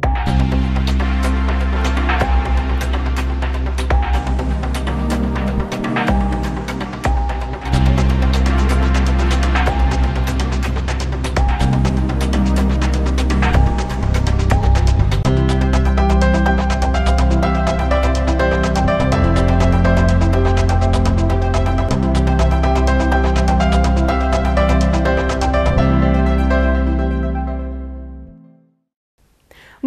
you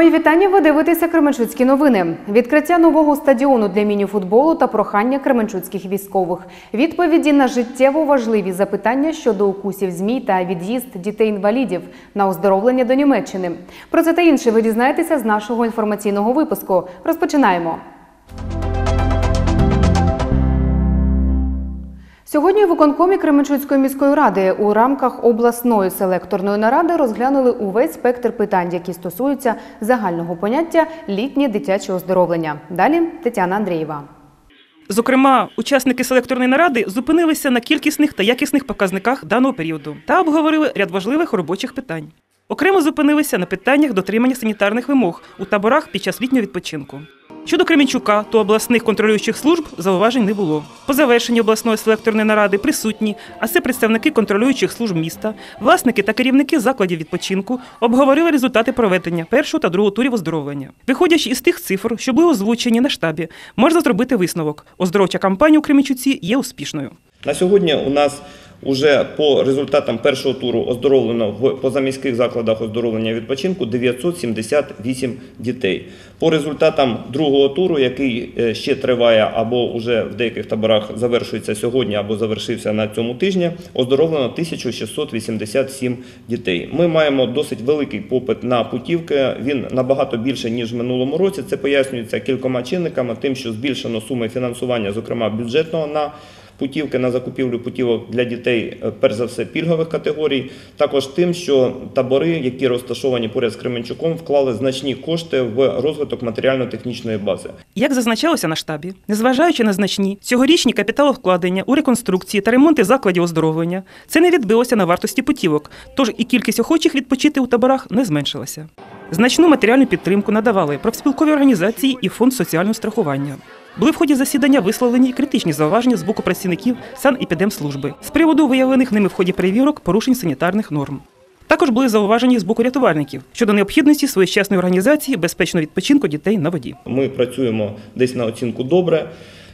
Мої вітання. Ви дивитеся Кременчуцькі новини. Відкриття нового стадіону для мініфутболу та прохання кременчуцьких військових. Відповіді на життєво важливі запитання щодо укусів змій та від'їзд дітей-інвалідів на оздоровлення до Німеччини. Про це та інше ви дізнаєтеся з нашого інформаційного випуску. Розпочинаємо. Сьогодні у виконкомі Кременчуцької міської ради у рамках обласної селекторної наради розглянули увесь спектр питань, які стосуються загального поняття літнє дитяче оздоровлення. Далі Тетяна Андрієва. Зокрема, учасники селекторної наради зупинилися на кількісних та якісних показниках даного періоду та обговорили ряд важливих робочих питань. Окремо зупинилися на питаннях дотримання санітарних вимог у таборах під час літнього відпочинку. Щодо Кремінчука, то обласних контролюючих служб зауважень не було. По завершенні обласної селекторної наради присутні, а це представники контролюючих служб міста, власники та керівники закладів відпочинку обговорили результати проведення першого та другого турів оздоровлення. Виходячи із тих цифр, що були озвучені на штабі, можна зробити висновок. Оздоровча кампанія у Кремінчуці є успішною. На сьогодні у нас уже по результатам першого туру оздоровлено в позаміських закладах оздоровлення відпочинку 978 дітей. По результатам другого туру, який е, ще триває або вже в деяких таборах завершується сьогодні, або завершився на цьому тижні, оздоровлено 1687 дітей. Ми маємо досить великий попит на путівки. Він набагато більше ніж в минулому році. Це пояснюється кількома чинниками, тим, що збільшено суми фінансування, зокрема бюджетного на путівки на закупівлю путівок для дітей, е, перш за все, пільгових категорій. Також тим, що табори, які розташовані поряд з Кременчуком, вклали значні кошти в розвиток матеріально-технічної бази. Як зазначалося на штабі, незважаючи на значні цьогорічні капіталовкладення у реконструкції та ремонти закладів оздоровлення, це не відбилося на вартості путівок, тож і кількість охочих відпочити у таборах не зменшилася. Значну матеріальну підтримку надавали профспілкові організації і фонд соціального страхування. Були в ході засідання висловлені критичні зауваження з боку працівників санепідемслужби з приводу виявлених ними в ході перевірок порушень санітарних норм. Також були зауважені з боку рятувальників щодо необхідності своєчасної організації безпечного відпочинку дітей на воді. Ми працюємо десь на оцінку добре.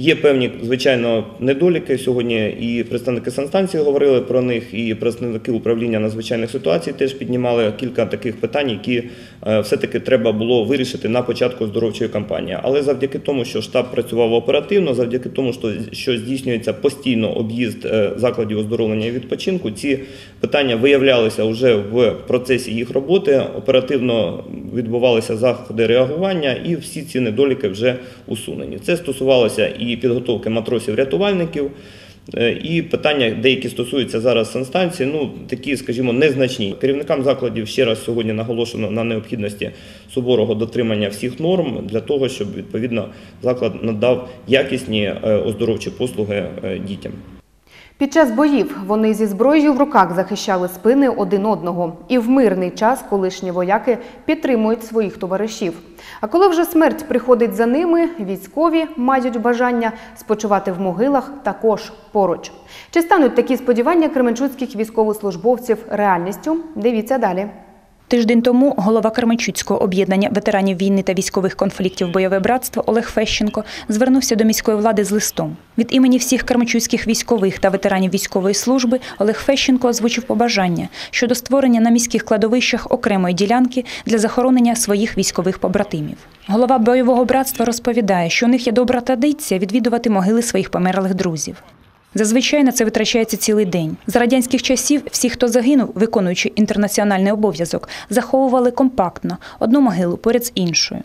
Є певні, звичайно, недоліки. Сьогодні і представники санстанції говорили про них, і представники управління надзвичайних ситуацій теж піднімали кілька таких питань, які е, все-таки треба було вирішити на початку оздоровчої кампанії. Але завдяки тому, що штаб працював оперативно, завдяки тому, що, що здійснюється постійно об'їзд е, закладів оздоровлення і відпочинку, ці питання виявлялися вже в процесі їх роботи. Оперативно відбувалися заходи реагування, і всі ці недоліки вже усунені. Це стосувалося і підготовки матросів-рятувальників. е, І питання, деякі стосуються зараз санстанції, ну такі, скажімо, незначні. Керівникам закладів ще раз сьогодні наголошено на необхідності суворого дотримання всіх норм для того, щоб відповідно заклад надав якісні е, оздоровчі послуги е, дітям. Під час боїв вони зі зброєю в руках захищали спини один одного. І в мирний час колишні вояки підтримують своїх товаришів. А коли вже смерть приходить за ними, військові мають бажання спочивати в могилах також поруч. Чи стануть такі сподівання кременчуцьких військовослужбовців реальністю? Дивіться далі. Тиждень тому голова Кременчуцького об'єднання ветеранів війни та військових конфліктів Бойове братство Олег Фещенко звернувся до міської влади з листом. Від імені всіх кременчуцьких військових та ветеранів військової служби Олег Фещенко озвучив побажання щодо створення на міських кладовищах окремої ділянки для захоронення своїх військових побратимів. Голова бойового братства розповідає, що у них є добра традиція відвідувати могили своїх померлих друзів. Зазвичай на це витрачається цілий день. За радянських часів всі, хто загинув, виконуючи інтернаціональний обов'язок, заховували компактно одну могилу поряд з іншою.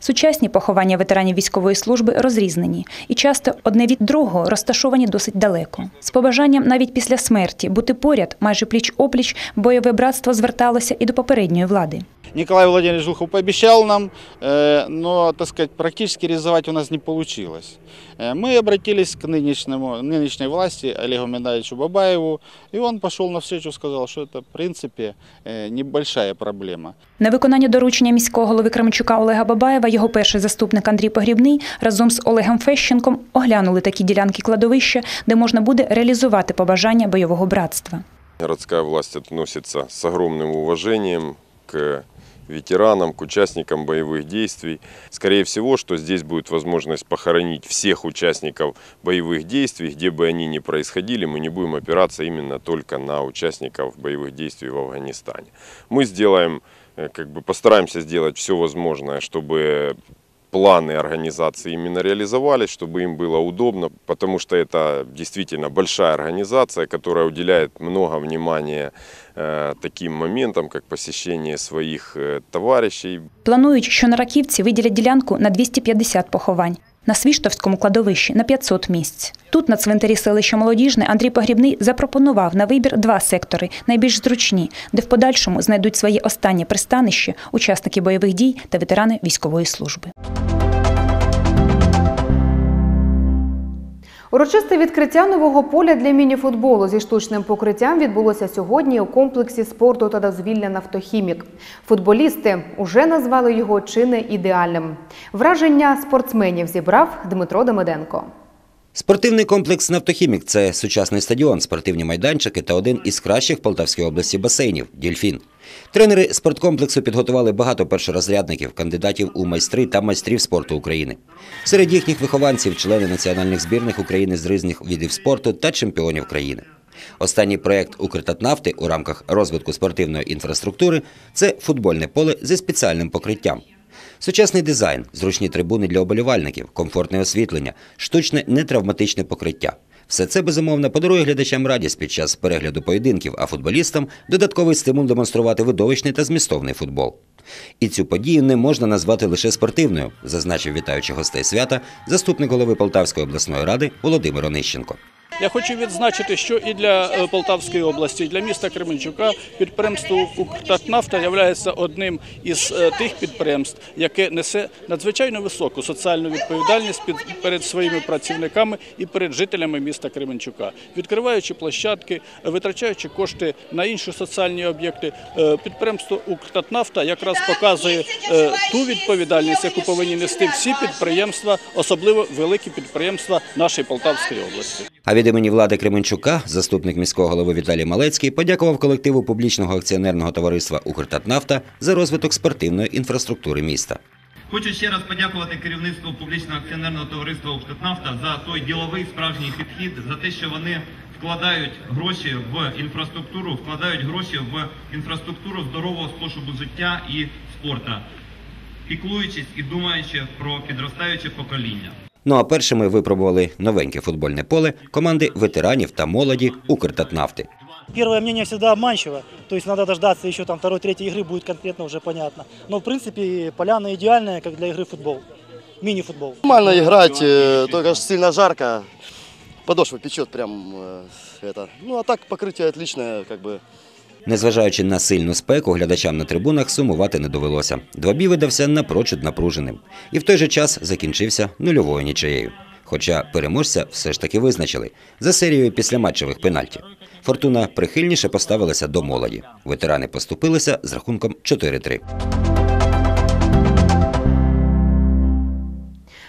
Сучасні поховання ветеранів військової служби розрізнені і часто одне від другого розташовані досить далеко. З побажанням навіть після смерті бути поряд, майже пліч-опліч, бойове братство зверталося і до попередньої влади. Николай Владимирович Жухов пообещал нам, э, но, так сказать, практически у нас не получилось. Э, Мы обратились к нынешнему, нынешней власти Олегу Медалевичу Бабаеву, и он пошел навстречу, сказал, что это, в принципе, э, небольшая проблема. На виконання доручення міського голови Кременчука Олега Бабаєва його перший заступник Андрій Погрібний разом з Олегом Фещенком оглянули такі ділянки кладовища, де можна буде реалізувати побажання бойового братства. Городская власть относится с огромным уважением к ветеранам, к участникам боевых действий. Скорее всего, что здесь будет возможность похоронить всех участников боевых действий, где бы они ни происходили, мы не будем опираться именно только на участников боевых действий в Афганистане. Мы сделаем, э, как бы постараемся сделать все возможное, чтобы планы организации именно реализовались, чтобы им было удобно, потому что это действительно большая организация, которая уделяет много внимания э, таким моментам, как посещение своих э, товарищей, Планують, що на Раківці виділять ділянку на 250 поховань. На Свіштовському кладовищі на 500 місць. Тут, на цвинтарі селища Молодіжне, Андрій Погрібний запропонував на вибір два сектори, найбільш зручні, де в подальшому знайдуть своє останнє пристанище учасники бойових дій та ветерани військової служби. Урочисте відкриття нового поля для мініфутболу зі штучним покриттям відбулося сьогодні у комплексі спорту та дозвілля «Нафтохімік». Футболісти уже назвали його чи не ідеальним. Враження спортсменів зібрав Дмитро Демиденко. Спортивний комплекс «Нафтохімік» – це сучасний стадіон, спортивні майданчики та один із кращих в Полтавській області басейнів – «Дільфін». Тренери спорткомплексу підготували багато першорозрядників, кандидатів у майстри та майстрів спорту України. Серед їхніх вихованців – члени національних збірних України з різних видів спорту та чемпіонів країни. Останній проєкт «Укртатнафти» у рамках розвитку спортивної інфраструктури – це футбольне поле зі спеціальним покриттям. Сучасний дизайн, зручні трибуни для оболівальників, комфортне освітлення, штучне нетравматичне покриття. Все це безумовно подарує глядачам радість під час перегляду поєдинків, а футболістам додатковий стимул демонструвати видовищний та змістовний футбол. І цю подію не можна назвати лише спортивною, зазначив вітаючи гостей свята заступник голови Полтавської обласної ради Володимир Онищенко. Я хочу відзначити, що і для е, Полтавської області, і для міста Кременчука підприємство «Укртатнафта» є одним із е, тих підприємств, яке несе надзвичайно високу соціальну відповідальність перед своїми працівниками і перед жителями міста Кременчука, відкриваючи площадки, витрачаючи кошти на інші соціальні об'єкти. е, Підприємство «Укртатнафта» якраз показує ту відповідальність, яку повинні нести всі підприємства, особливо великі підприємства нашої Полтавської області. Від імені влади Кременчука заступник міського голови Віталій Малецький подякував колективу публічного акціонерного товариства «Укртатнафта» за розвиток спортивної інфраструктури міста. Хочу ще раз подякувати керівництву публічного акціонерного товариства «Укртатнафта» за той діловий справжній підхід, за те, що вони вкладають гроші в інфраструктуру, вкладають гроші в інфраструктуру здорового способу життя і спорту, піклуючись і думаючи про підростаюче покоління. Ну а першими випробували новеньке футбольне поле команди ветеранів та молоді «Укртатнафти». Первое мнение всегда обманчиво, то есть надо дождаться еще там второй, третьей игры, будет конкретно уже понятно. Но в принципе поляна идеальная, как для игры в футбол, мини-футбол. Нормально играть, э, только ж сильно жарко. Подошва печет прям э, это. Ну а так покрытие отличное, как бы. Незважаючи на сильну спеку, глядачам на трибунах сумувати не довелося. Двобій видався напрочуд напруженим. І в той же час закінчився нульовою нічиєю. Хоча переможця все ж таки визначили за серією післяматчевих пенальті. Фортуна прихильніше поставилася до молоді. Ветерани поступилися з рахунком 4-3.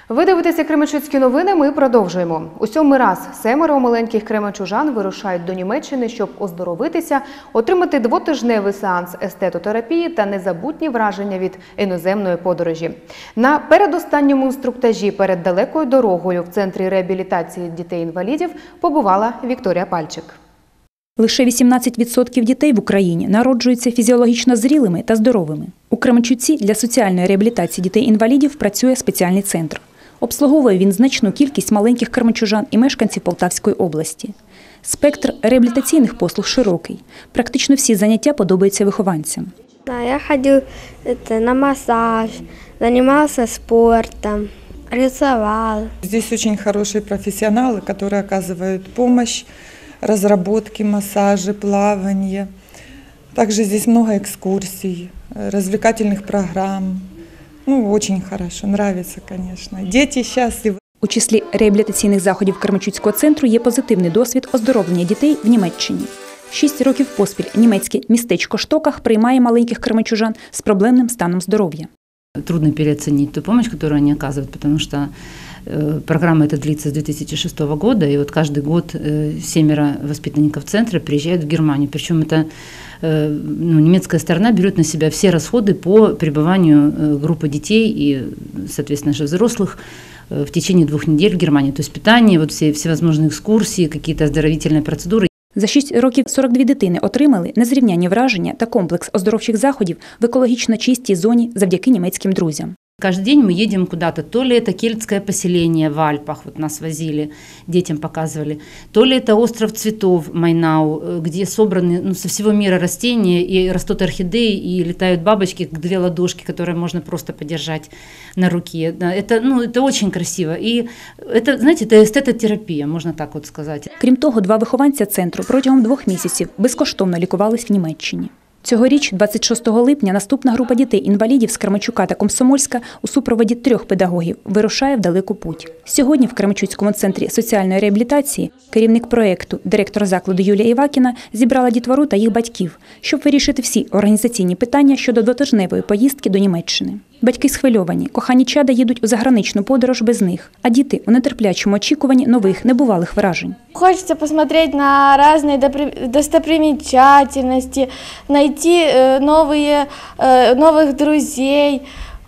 Ви дивитеся Кременчуцькі новини. Ми продовжуємо. У сьомий раз семеро маленьких кременчужан вирушають до Німеччини, щоб оздоровитися, отримати двотижневий сеанс естетотерапії та незабутні враження від іноземної подорожі. На передостанньому інструктажі перед далекою дорогою в центрі реабілітації дітей-інвалідів побувала Вікторія Пальчик. Лише 18% дітей в Україні народжуються фізіологічно зрілими та здоровими. У Кременчуці для соціальної реабілітації дітей-інвалідів працює спеціальний центр. Обслуговує він значну кількість маленьких кременчужан і мешканців Полтавської області. Спектр реабілітаційних послуг широкий. Практично всі заняття подобаються вихованцям. Да, я ходил это, на массаж, занимался спортом, рисовал. Здесь очень хорошие профессионалы, которые оказывают помощь, разработки, массажи, плавание. Также здесь много экскурсий, э, развлекательных программ. Ну, очень хорошо, нравится, конечно. Дети счастливы. У числі реабілітаційних заходів Кременчуцького центру є позитивний досвід оздоровлення дітей в Німеччині. Шість років поспіль німецьке містечко Штоках приймає маленьких кременчужан з проблемним станом здоров'я. Трудно переоценить ту помощь, которую они оказывают, потому что э, программа эта длится с 2006 года, и вот каждый год э, семеро воспитанников центра приезжают в Германию. Причем это э, ну, немецкая сторона берет на себя все расходы по пребыванию э, группы детей и, соответственно, же взрослых э, в течение двух недель в Германии. То есть питание, вот все всевозможные экскурсии, какие-то оздоровительные процедуры. За 6 років 42 дитини отримали незрівнянні враження та комплекс оздоровчих заходів в екологічно чистій зоні завдяки німецьким друзям. Каждый день мы едем куда-то. То ли это кельтское поселение в Альпах, вот нас возили, детям показывали. То ли это остров цветов Майнау, э, где собраны ну, со всего мира растения, и растут орхидеи, и летают бабочки, как две ладошки, которые можно просто подержать на руке. Да, Это, ну, это очень красиво. И это, знаете, это эстетотерапия, можно так вот сказать. Крім того, два вихованця центру протягом двох місяців безкоштовно лікувались в Німеччині. Цьогоріч, 26 липня, наступна група дітей-інвалідів з Кременчука та Комсомольська у супроводі трьох педагогів вирушає в далеку путь. Сьогодні в Кременчуцькому центрі соціальної реабілітації керівник проєкту, директор закладу Юлія Івакіна, зібрала дітвору та їх батьків, щоб вирішити всі організаційні питання щодо двотижневої поїздки до Німеччини. Батьки схвильовані, кохані чада їдуть у заграничну подорож без них, а діти у нетерплячому очікуванні нових небувалих вражень. Хочется посмотреть на разные допри- достопримечательности, найти э, новые, э, новых друзей,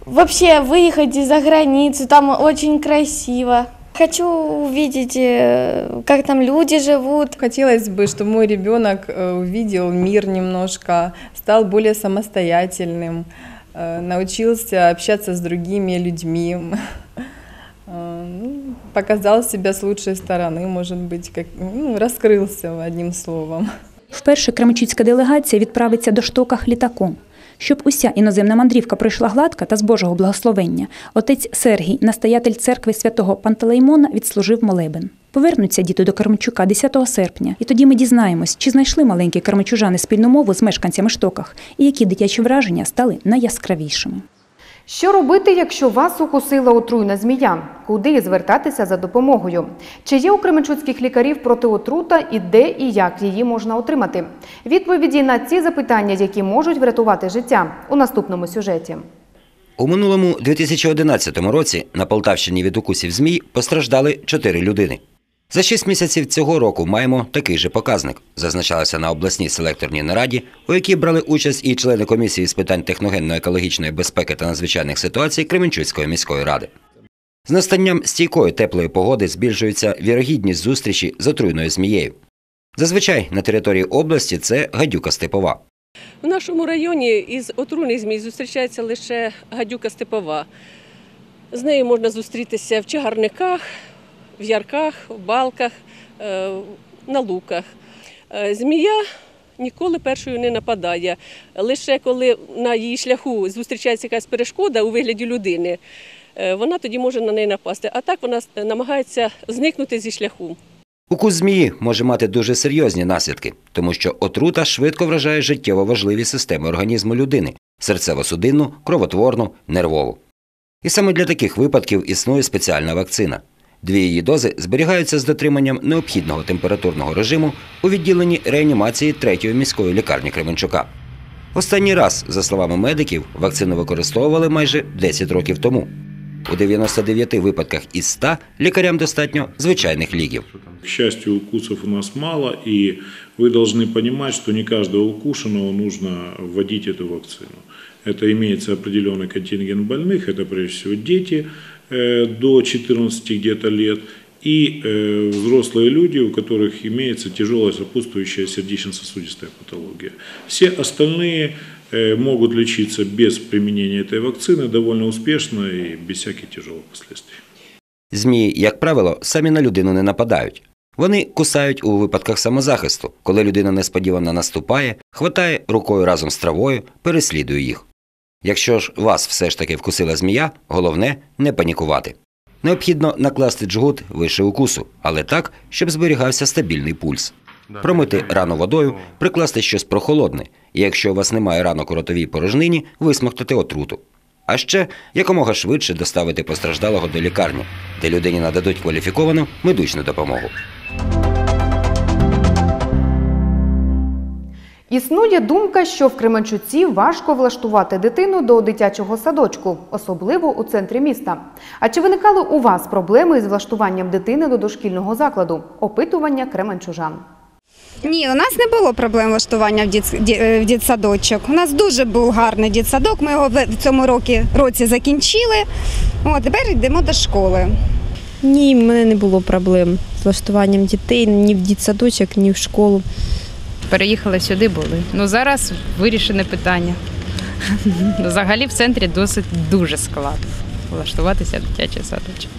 вообще выехать за границу, там очень красиво. Хочу увидеть, э, как там люди живут. Хотелось бы, чтобы мой ребенок э, увидел мир немножко, стал более самостоятельным, э, научился общаться с другими людьми, э, ну, показал себя с лучшей стороны, может быть, как, ну, раскрылся одним словом. Вперше кременчуцька делегація відправиться до Штоках літаком. Щоб уся іноземна мандрівка пройшла гладко та з Божого благословення, отець Сергій, настоятель церкви святого Пантелеймона, відслужив молебен. Повернуться діти до Кармчука 10 серпня, і тоді ми дізнаємось, чи знайшли маленькі кармчужани спільну мову з мешканцями Штоках і які дитячі враження стали найяскравішими. Що робити, якщо вас укусила отруйна змія? Куди звертатися за допомогою? Чи є у кременчуцьких лікарів протиотрута і де і як її можна отримати? Відповіді на ці запитання, які можуть врятувати життя, у наступному сюжеті. У минулому 2011 році на Полтавщині від укусів змій постраждали чотири людини. За шість місяців цього року маємо такий же показник, зазначалося на обласній селекторній нараді, у якій брали участь і члени комісії з питань техногенно-екологічної безпеки та надзвичайних ситуацій Кременчуцької міської ради. З настанням стійкої теплої погоди збільшується вірогідність зустрічі з отруйною змією. Зазвичай на території області це гадюка степова. У нашому районі із отруйних змій зустрічається лише гадюка степова. З нею можна зустрітися в чагарниках, в ярках, в балках, е, на луках. Е, Змія ніколи першою не нападає. Лише коли на її шляху зустрічається якась перешкода у вигляді людини, е, вона тоді може на неї напасти. А так вона намагається зникнути зі шляху. Укус змії може мати дуже серйозні наслідки, тому що отрута швидко вражає життєво важливі системи організму людини серцево-судинну, кровотворну, нервову. І саме для таких випадків існує спеціальна вакцина. Дві її дози зберігаються з дотриманням необхідного температурного режиму у відділенні реанімації третьої міської лікарні Кременчука. Останній раз, за словами медиків, вакцину використовували майже 10 років тому. У 99 випадках із 100 лікарям достатньо звичайних ліків. К счастью, укусов у нас мало, и вы должны понимать, что не каждого укушенного нужно вводить эту вакцину. Это имеется определенный контингент больных, это прежде всего дети э, до 14 где-то лет и э, взрослые люди, у которых имеется тяжелая сопутствующая сердечно-сосудистая патология. Все остальные э, могут лечиться без применения этой вакцины довольно успешно и без всяких тяжелых последствий. Змії, як правило, самі на людину не нападають. Вони кусають у випадках самозахисту, коли людина несподівано наступає, хватає рукою разом з травою, переслідує їх. Якщо ж вас все ж таки вкусила змія, головне не панікувати. Необхідно накласти джгут вище укусу, але так, щоб зберігався стабільний пульс. Промити рану водою, прикласти щось прохолодне, і якщо у вас немає ранок у ротовій порожнині, висмоктати отруту. А ще якомога швидше доставити постраждалого до лікарні, де людині нададуть кваліфіковану медичну допомогу. Існує думка, що в Кременчуці важко влаштувати дитину до дитячого садочку, особливо у центрі міста. А чи виникали у вас проблеми із влаштуванням дитини до дошкільного закладу? Опитування кременчужан. Ні, у нас не було проблем влаштування в, діт, ді- е, в дітсадочок. У нас дуже був гарний дітсадок. Ми його в в цьому році, році закінчили. О, тепер йдемо до школи. Ні, в мене не було проблем з влаштуванням дітей ні в дітсадочок, ні в школу. Переїхали сюди були. Ну зараз вирішене питання. Взагалі в центрі досить дуже складно влаштуватися в дитячий садочок.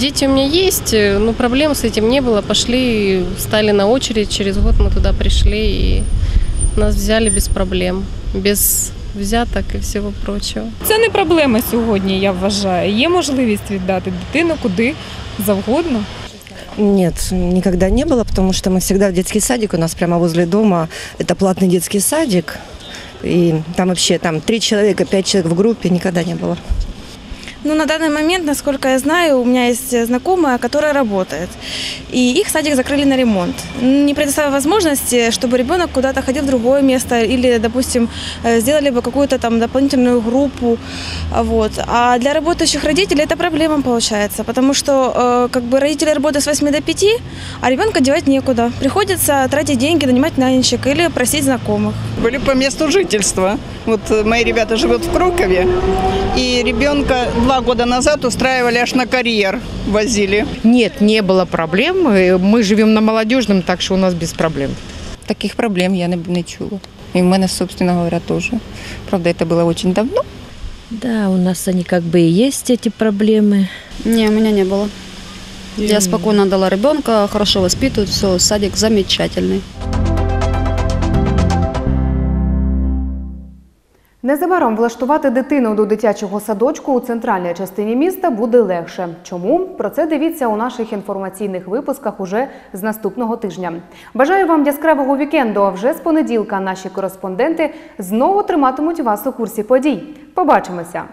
Дети у меня есть, э, но проблем с этим не было. Пошли, стали на очередь, через год мы туда пришли и нас взяли без проблем, без взяток и всего прочего. Це не проблема сьогодні, я вважаю. Є можливість віддати дитину куди завгодно. Нет, никогда не было, потому что мы всегда в детский садик, у нас прямо возле дома, это платный детский садик, и там вообще там три человека, пять человек в группе никогда не было. Ну, на данный момент, насколько я знаю, у меня есть знакомая, которая работает. И их садик закрыли на ремонт. Не предоставив возможности, чтобы ребенок куда-то ходил в другое место или, допустим, э, сделали бы какую-то там дополнительную группу. Вот. А для работающих родителей это проблема получается, потому что э, как бы родители работают с 8 до 5, а ребенка девать некуда. Приходится тратить деньги, нанимать нянечек или просить знакомых. Были по месту жительства. Вот э, мои ребята живут в Крокове, и ребенка два года назад устраивали аж на карьер, возили. Нет, не было проблем. Э, Мы живем на молодежном, так что у нас без проблем. Таких проблем я не, не чула. И в мене, собственно говоря, тоже. Правда, это было очень давно. Да, у нас они как бы и есть, эти проблемы. Не, у меня не было. Я спокойно дала ребенка, хорошо воспитывают, все, садик замечательный. Незабаром влаштувати дитину до дитячого садочку у центральній частині міста буде легше. Чому? Про це дивіться у наших інформаційних випусках уже з наступного тижня. Бажаю вам яскравого вікенду. А вже з понеділка наші кореспонденти знову триматимуть вас у курсі подій. Побачимося!